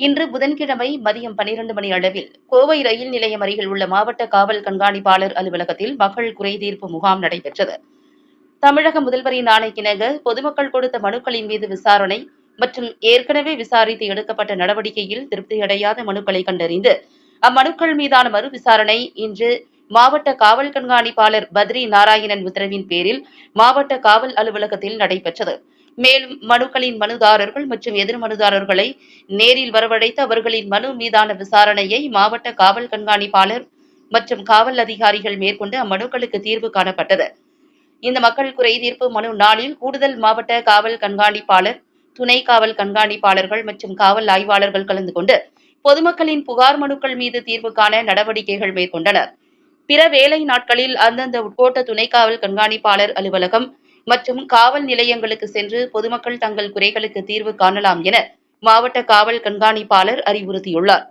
இன்று புதன்கிழமை மதியம் பனிரண்டு மணி அளவில் கோவை ரயில் நிலையம் அருகில் உள்ள மாவட்ட காவல் கண்காணிப்பாளர் அலுவலகத்தில் மக்கள் குறைதீர்ப்பு முகாம் நடைபெற்றது. தமிழக முதல்வரின் ஆணைக்கிணங்க பொதுமக்கள் கொடுத்த மனுக்களின் மீது விசாரணை மற்றும் ஏற்கனவே விசாரித்து எடுக்கப்பட்ட நடவடிக்கையில் திருப்தியடையாத மனுக்களை கண்டறிந்து அம்மனுக்கள் மீதான மறு விசாரணை இன்று மாவட்ட காவல் கண்காணிப்பாளர் பத்ரி நாராயணன் உத்தரவின் பேரில் மாவட்ட காவல் அலுவலகத்தில் நடைபெற்றது. மேலும் மனுக்களின் மனுதாரர்கள் மற்றும் எதிர் மனுதாரர்களை நேரில் வரவழைத்து அவர்களின் மனு மீதான விசாரணையை மாவட்ட காவல் கண்காணிப்பாளர் மற்றும் காவல் அதிகாரிகள் மேற்கொண்டு அம்மனுக்களுக்கு தீர்வு காணப்பட்டது. இந்த மக்கள் குறை தீர்ப்பு மனு நாளில் கூடுதல் மாவட்ட காவல் கண்காணிப்பாளர் துணை காவல் கண்காணிப்பாளர்கள் மற்றும் காவல் ஆய்வாளர்கள் கலந்து கொண்டு பொதுமக்களின் புகார் மனுக்கள் மீது தீர்வு காண நடவடிக்கைகள் மேற்கொண்டனர். பிற வேலை நாட்களில் அந்தந்த உட்கோட்ட துணை காவல் கண்காணிப்பாளர் அலுவலகம் மற்றும் காவல் நிலையங்களுக்கு சென்று பொதுமக்கள் தங்கள் குறைகளுக்கு தீர்வு காணலாம் என மாவட்ட காவல் கண்காணிப்பாளர் அறிவுறுத்தியுள்ளார்.